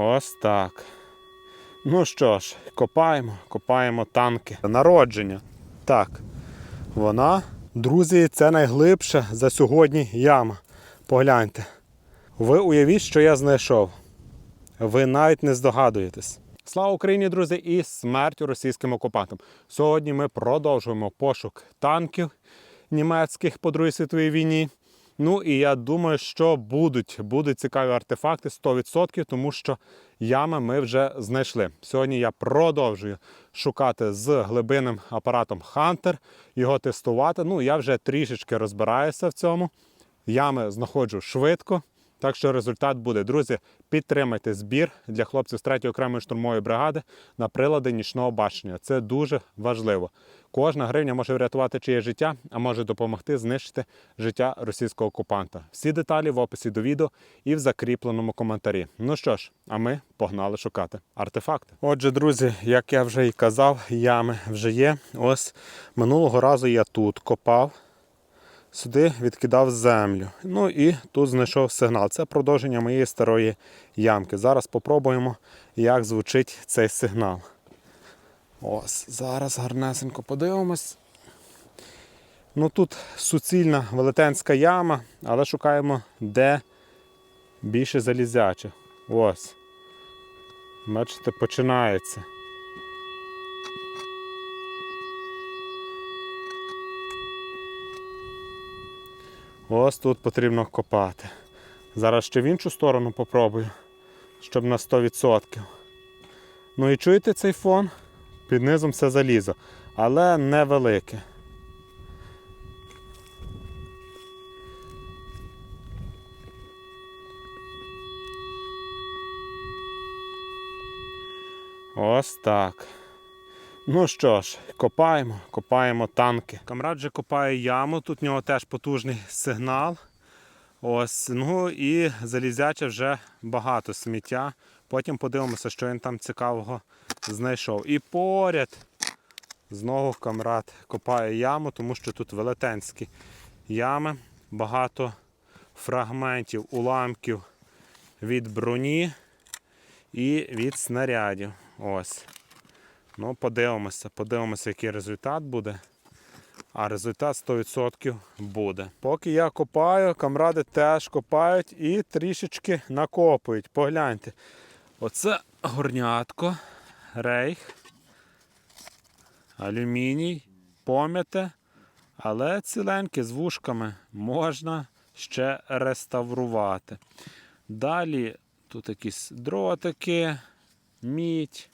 Ось так. Ну що ж, копаємо, копаємо танки. Народження. Так. Вона, друзі, це найглибша за сьогодні яма. Погляньте. Ви уявіть, що я знайшов. Ви навіть не здогадуєтесь. Слава Україні, друзі, і смертю російським окупантам. Сьогодні ми продовжуємо пошук танків німецьких по Другій світовій війні. Ну і я думаю, що будуть, будуть цікаві артефакти 100%, тому що ями ми вже знайшли. Сьогодні я продовжую шукати з глибинним апаратом Hunter, його тестувати. Ну, я вже трішечки розбираюся в цьому. Ями знаходжу швидко. Так що результат буде. Друзі, підтримайте збір для хлопців з 3 окремої штурмової бригади на прилади нічного бачення. Це дуже важливо. Кожна гривня може врятувати чиє життя, а може допомогти знищити життя російського окупанта. Всі деталі в описі до відео і в закріпленому коментарі. Ну що ж, а ми погнали шукати артефакти. Отже, друзі, як я вже і казав, ями вже є. Ось минулого разу я тут копав сюди відкидав землю. Ну і тут знайшов сигнал. Це продовження моєї старої ямки. Зараз попробуємо, як звучить цей сигнал. Ось, зараз гарнесенько подивимось. Ну тут суцільна велетенська яма, але шукаємо, де більше залізяче. Ось. Бачите, починається. Ось тут потрібно копати. Зараз ще в іншу сторону попробую, щоб на 100%. Ну і чуєте цей фон? Під низом все залізо, але невелике. Ось так. Ну що ж, копаємо, копаємо танки. Камрад же копає яму, тут в нього теж потужний сигнал. Ось, ну і залізяче вже багато сміття. Потім подивимося, що він там цікавого знайшов. І поряд знову камрад копає яму, тому що тут велетенські ями, багато фрагментів, уламків від броні і від снарядів. Ось. Ну, подивимося, подивимося, який результат буде. А результат 100% буде. Поки я копаю, камради теж копають і трішечки накопують. Погляньте. Оце горнятко, рейх, алюміній, пом'яте, але ціленьке з вушками можна ще реставрувати. Далі тут якісь дротики, мідь.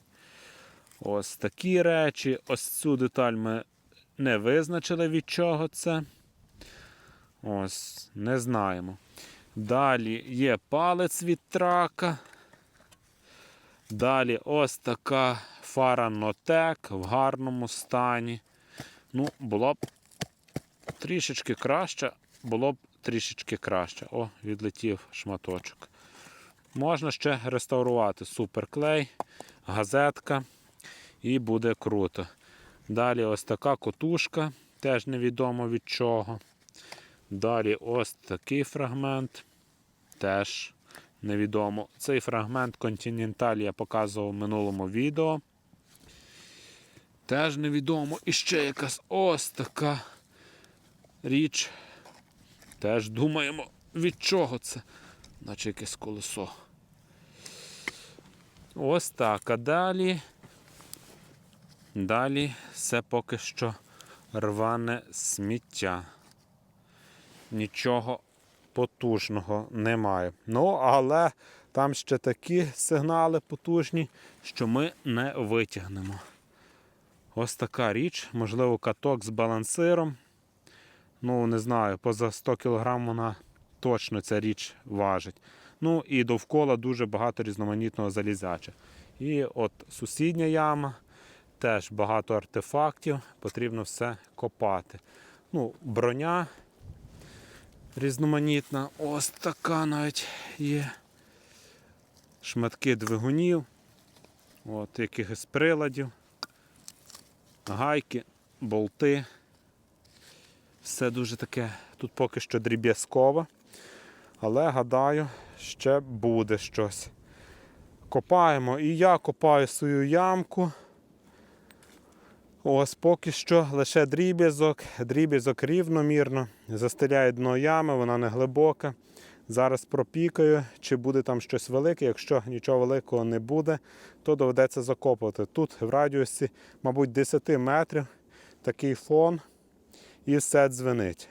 Ось такі речі. Ось цю деталь ми не визначили від чого це. Ось, не знаємо. Далі є палець від трака. Далі ось така фара Нотек в гарному стані. Ну, було б трішечки краще, було б трішечки краще. О, відлетів шматочок. Можна ще реставрувати суперклей, газетка і буде круто. Далі ось така котушка, теж невідомо від чого. Далі ось такий фрагмент, теж невідомо. Цей фрагмент Continental я показував в минулому відео. Теж невідомо. І ще якась ось така річ. Теж думаємо, від чого це, наче якесь колесо. Ось так. А далі. Далі все поки що рване сміття. Нічого потужного немає. Ну, але там ще такі сигнали потужні, що ми не витягнемо. Ось така річ, можливо, каток з балансиром. Ну, не знаю, поза 100 кг вона точно ця річ важить. Ну і довкола дуже багато різноманітного залізяча. І от сусідня яма. Теж багато артефактів, потрібно все копати. Ну, Броня різноманітна, ось така навіть є. Шматки двигунів, от, якихось приладів, гайки, болти. Все дуже таке, тут поки що дріб'язково, але гадаю, ще буде щось. Копаємо. І я копаю свою ямку. Ось поки що лише дріб'язок, дріб'язок рівномірно. Застеляє дно ями, вона не глибока. Зараз пропікаю, чи буде там щось велике. Якщо нічого великого не буде, то доведеться закопувати. Тут в радіусі, мабуть, 10 метрів такий фон і все дзвенить.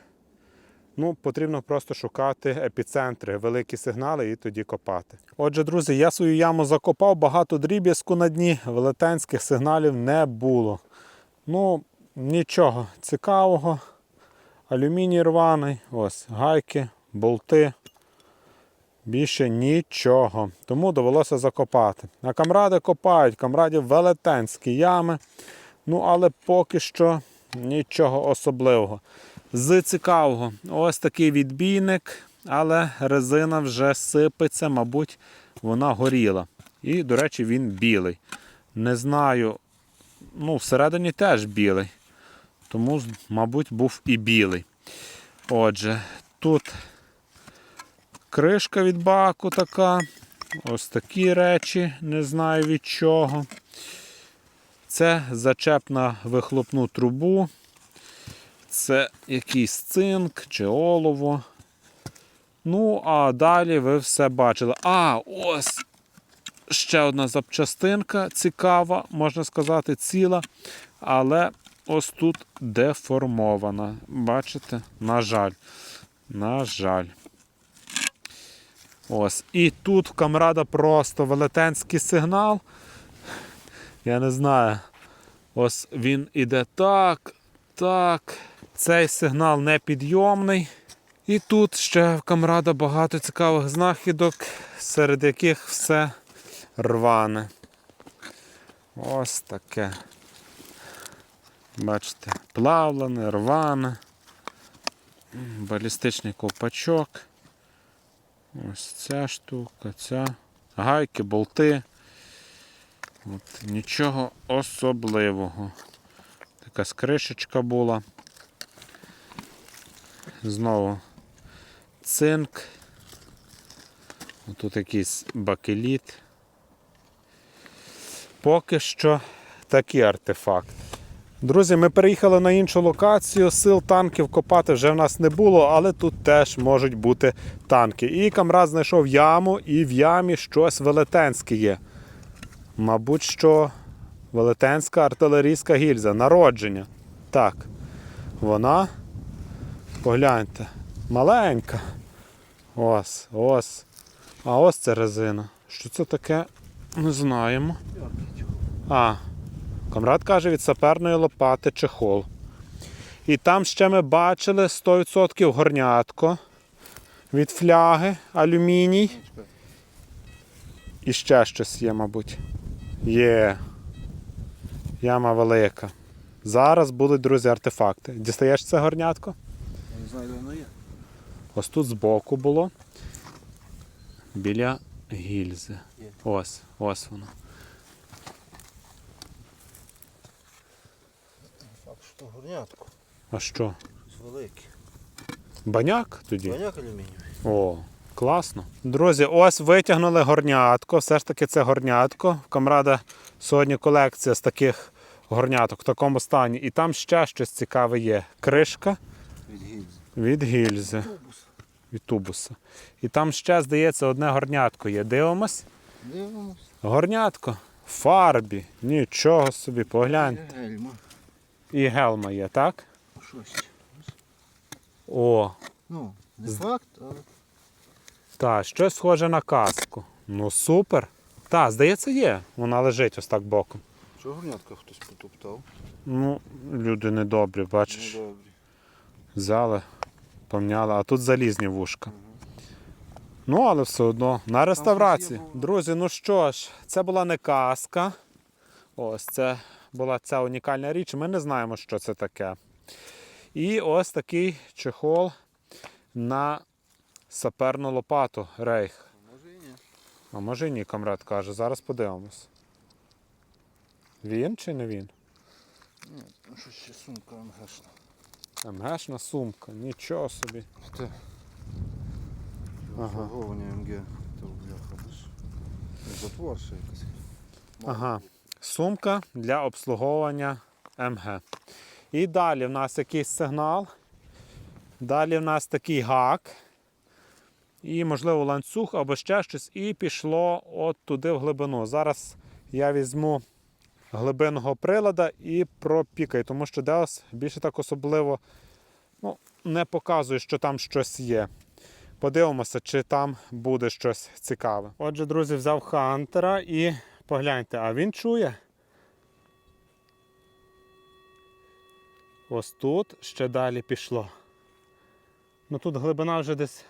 Ну, потрібно просто шукати епіцентри, великі сигнали і тоді копати. Отже, друзі, я свою яму закопав, багато дріб'язку на дні, велетенських сигналів не було. Ну, нічого цікавого. Алюміній рваний, ось гайки, болти. Більше нічого. Тому довелося закопати. А камради копають, камрадів велетенські ями. Ну, але поки що нічого особливого. З цікавого, ось такий відбійник, але резина вже сипеться, мабуть, вона горіла. І, до речі, він білий. Не знаю, ну, всередині теж білий. Тому, мабуть, був і білий. Отже, тут кришка від баку така. Ось такі речі, не знаю від чого. Це зачеп на вихлопну трубу. Це якийсь цинк чи олово. Ну, а далі ви все бачили. А, ось ще одна запчастинка цікава, можна сказати, ціла. Але ось тут деформована. Бачите? На жаль. На жаль. Ось. І тут камрада просто велетенський сигнал. Я не знаю. Ось він іде так, так. Цей сигнал непідйомний. І тут ще в камрада багато цікавих знахідок, серед яких все рване. Ось таке. Бачите, плавлене, рване. Балістичний ковпачок. Ось ця штука, ця. Гайки, болти. От, нічого особливого. Така скришечка була. Знову цинк. Тут якийсь бакеліт. Поки що такий артефакт. Друзі, ми переїхали на іншу локацію. Сил танків копати вже в нас не було, але тут теж можуть бути танки. І камрад знайшов яму, і в ямі щось велетенське є. Мабуть, що велетенська артилерійська гільза, народження. Так, вона, погляньте, маленька. Ось, ось. А ось це резина. Що це таке? Не знаємо. А, камрад каже від саперної лопати чехол. І там ще ми бачили 100% горнятко від фляги, алюміній. І ще щось є, мабуть. Є. Яма велика. Зараз будуть, друзі, артефакти. Дістаєш це горнятко? Я не знаю, де воно є. Ось тут збоку було. Біля гільзи. Є. Ось, ось воно. Факт, що горнятко. А що? Щось велике. Баняк тоді? Баняк алюмінієвий. О, класно. Друзі, ось витягнули горнятко. Все ж таки це горнятко. В камрада сьогодні колекція з таких горняток в такому стані. І там ще щось цікаве є. Кришка Від гільзи. від гільзи, Тубус. від тубуса. І там ще, здається, одне горнятко є. Дивимось. Дивимось. Горнятко фарбі. Нічого собі, погляньте. Гельма. І гелма є, так? Щось. О, Ну, не факт, але так, щось схоже на каску. Ну супер. Так, здається, є. Вона лежить ось так боком. що горнятка хтось потоптав. Ну, люди недобрі, бачиш. добре. Взяли, помняли, а тут залізні вушка. Ну, але все одно на реставрації. Друзі, ну що ж, це була не казка. Ось це була ця унікальна річ. Ми не знаємо, що це таке. І ось такий чехол на саперну лопату Рейх. Може і ні. А може і ні, камрад каже. Зараз подивимось. Він чи не він? Ні, ну що ще сумка МГшна. МГшна сумка, нічого собі. Те. Ага. Фарбовання МГ. То бляха. затвор ще якось. Ага. Сумка для обслуговування МГ. І далі в нас якийсь сигнал. Далі в нас такий гак. І, можливо, ланцюг або ще щось. І пішло от туди в глибину. Зараз я візьму глибинного прилада і пропікаю, тому що Деос більше так особливо ну, не показує, що там щось є. Подивимося, чи там буде щось цікаве. Отже, друзі, взяв Хантера і погляньте, а він чує. Ось тут ще далі пішло. Ну тут глибина вже десь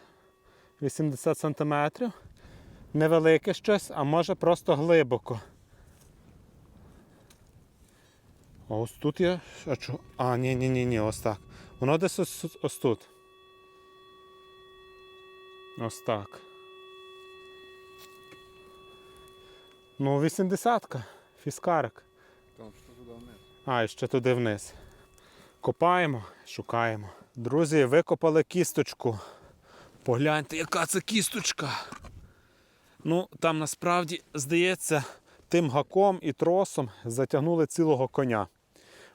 80 см. Невелике щось, а може просто глибоко. Ось тут чо? а ні, ні, ні, ні, ось так. Воно десь ось, ось тут. Ось так. Ну, 80-ка. Фіскарик. Там що туди вниз. А, і ще туди вниз. Копаємо, шукаємо. Друзі, викопали кісточку. Погляньте, яка це кісточка. Ну, там насправді, здається, тим гаком і тросом затягнули цілого коня.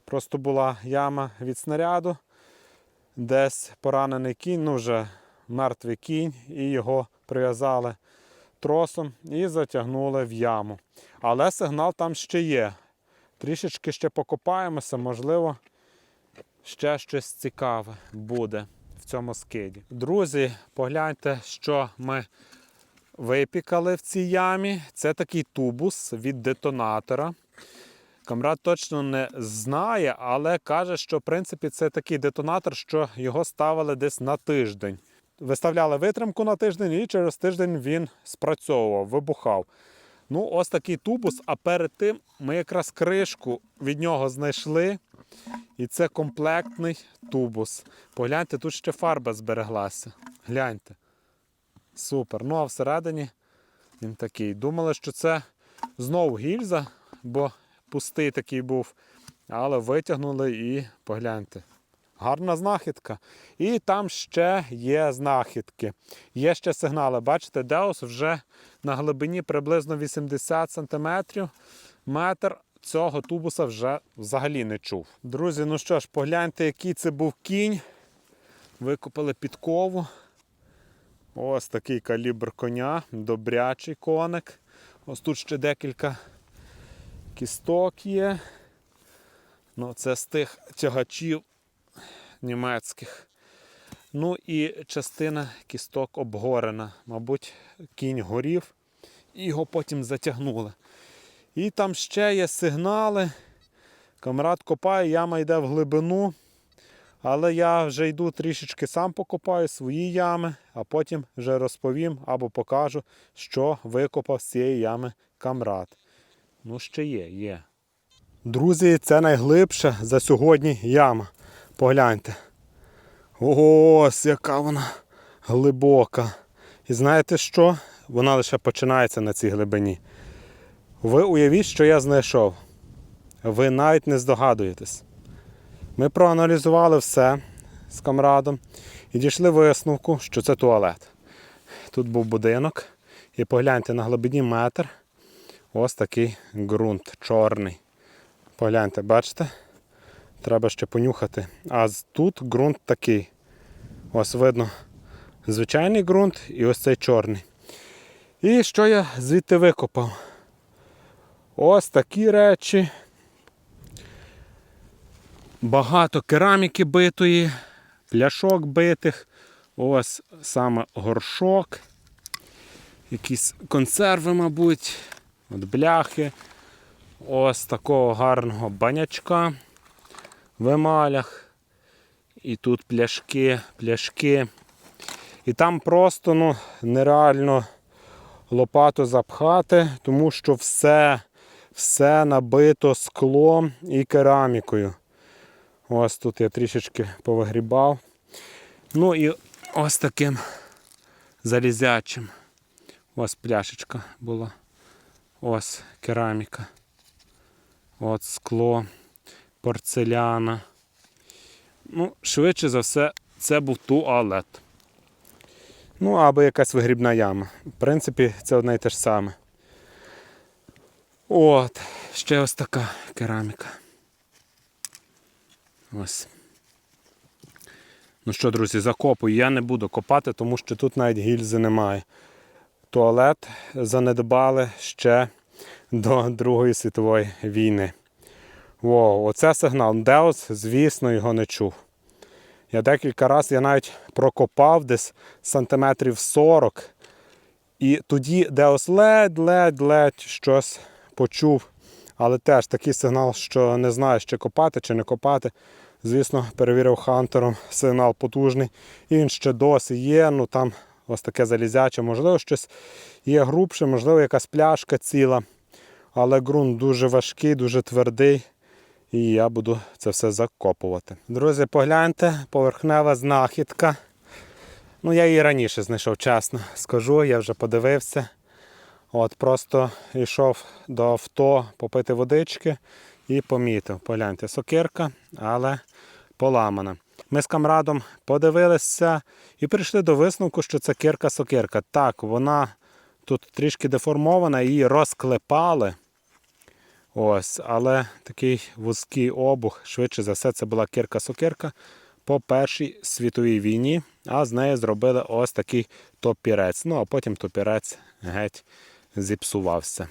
Просто була яма від снаряду, десь поранений кінь, ну вже мертвий кінь, і його прив'язали тросом і затягнули в яму. Але сигнал там ще є. Трішечки ще покопаємося, можливо, ще щось цікаве буде в цьому скиді. Друзі, погляньте, що ми випікали в цій ямі. Це такий тубус від детонатора. Камрад точно не знає, але каже, що в принципі це такий детонатор, що його ставили десь на тиждень. Виставляли витримку на тиждень, і через тиждень він спрацьовував, вибухав. Ну, ось такий тубус, а перед тим ми якраз кришку від нього знайшли. І це комплектний тубус. Погляньте, тут ще фарба збереглася. Гляньте. Супер. Ну а всередині він такий. Думали, що це знову гільза, бо пустий такий був. Але витягнули і погляньте. Гарна знахідка. І там ще є знахідки. Є ще сигнали. Бачите, Деус вже на глибині приблизно 80 см. Метр цього тубуса вже взагалі не чув. Друзі, ну що ж, погляньте, який це був кінь. Викопали підкову. Ось такий калібр коня, добрячий коник. Ось тут ще декілька кісток є. Ну, це з тих тягачів німецьких. Ну і частина кісток обгорена. Мабуть, кінь горів і його потім затягнули. І там ще є сигнали. Камрад копає, яма йде в глибину. Але я вже йду трішечки сам покопаю свої ями, а потім вже розповім або покажу, що викопав з цієї ями камрад. Ну, ще є, є. Друзі, це найглибша за сьогодні яма. Погляньте. Ось, яка вона глибока. І знаєте що? Вона лише починається на цій глибині. Ви уявіть, що я знайшов. Ви навіть не здогадуєтесь. Ми проаналізували все з камрадом і дійшли висновку, що це туалет. Тут був будинок. І погляньте на глибині метр. Ось такий ґрунт чорний. Погляньте, бачите? Треба ще понюхати. А тут ґрунт такий. Ось видно звичайний ґрунт і ось цей чорний. І що я звідти викопав? Ось такі речі. Багато кераміки битої, пляшок битих. Ось саме горшок. Якісь консерви, мабуть. От бляхи. Ось такого гарного банячка в емалях. І тут пляшки, пляшки. І там просто ну, нереально лопату запхати, тому що все, все набито склом і керамікою. Ось тут я трішечки повигрібав. Ну і ось таким залізячим. Ось пляшечка була. Ось кераміка. От скло, порцеляна. Ну, швидше за все, це був туалет. Ну, або якась вигрібна яма. В принципі, це одне і те ж саме. От, ще ось така кераміка. Ось. Ну що, друзі, закопую. Я не буду копати, тому що тут навіть гільзи немає. Туалет занедбали ще до Другої світової війни. Воу, оце сигнал. Деус, звісно, його не чув. Я декілька разів я навіть прокопав десь сантиметрів 40. І тоді Деус ледь-ледь-ледь щось почув. Але теж такий сигнал, що не знаю, чи копати, чи не копати. Звісно, перевірив хантером, сигнал потужний. І він ще досі є. Ну там ось таке залізяче. Можливо, щось є грубше, можливо, якась пляшка ціла. Але ґрунт дуже важкий, дуже твердий. І я буду це все закопувати. Друзі, погляньте, поверхнева знахідка. Ну, я її раніше знайшов, чесно скажу, я вже подивився. От Просто йшов до авто попити водички і помітив. Погляньте, сокирка, але поламана. Ми з камрадом подивилися і прийшли до висновку, що це кирка-сокирка. Так, вона тут трішки деформована, її розклепали. Ось, але такий вузький обух, швидше за все, це була кирка-сокирка по Першій світовій війні, а з неї зробили ось такий топірець. Ну, а потім топірець геть зіпсувався.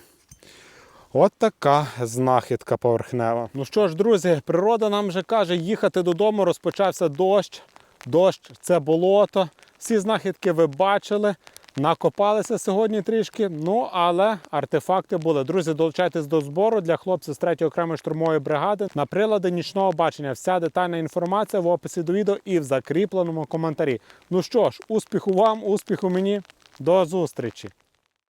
От така знахідка поверхнева. Ну що ж, друзі, природа нам вже каже, їхати додому, розпочався дощ. Дощ це болото. Всі знахідки ви бачили. Накопалися сьогодні трішки, ну але артефакти були. Друзі, долучайтесь до збору для хлопців з 3-ї окремої штурмової бригади на прилади нічного бачення. Вся детальна інформація в описі до відео і в закріпленому коментарі. Ну що ж, успіху вам, успіху мені, до зустрічі!